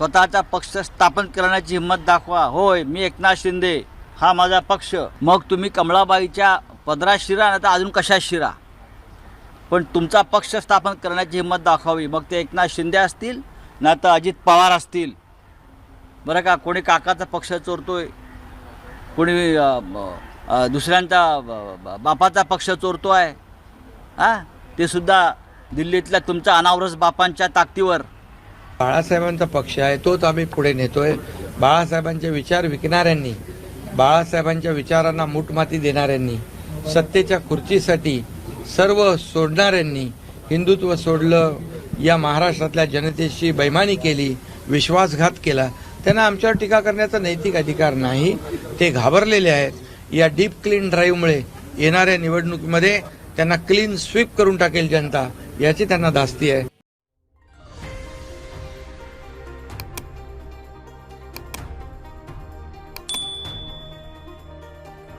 स्वतःचा पक्ष स्थापन करण्याची हिंमत दाखवा. होय मी एकनाथ शिंदे. हा माझा पक्ष. मग तुम्ही कमळाबाईच्या पदरात शिरा नाही तर अजून कशात शिरा? पण तुमचा पक्ष स्थापन करण्याची हिंमत दाखवावी. मग ते एकनाथ शिंदे असतील नाही तर अजित पवार असतील. बरं का? कोणी काकाचा पक्ष चोरतोय? कोणी दुसऱ्यांचा ब- बापाचा पक्ष चोरतो आहे हां ते सुद्धा दिल्लीतल्या तुमच्या अनावरस बापांच्या ताकदीवर. बाळासाहेबांचा पक्ष आहे तोच आम्ही पुढे नेतोय. बाळासाहेबांचे विचार विकणाऱ्यांनी बाळासाहेबांच्या विचारांना मूठमाती देणाऱ्यांनी सत्तेच्या खुर्चीसाठी सर्व सोडणाऱ्यांनी हिंदुत्व सोडलं या महाराष्ट्रातल्या जनतेशी बैमानी केली विश्वासघात केला. त्यांना आमच्यावर टीका करण्याचा नैतिक अधिकार नाही. ते घाबरलेले आहेत. या डीप क्लीन ड्राईव्हमुळे येणाऱ्या निवडणुकीमध्ये त्यांना क्लीन स्वीप करून टाकेल जनता याची त्यांना धास्ती आहे.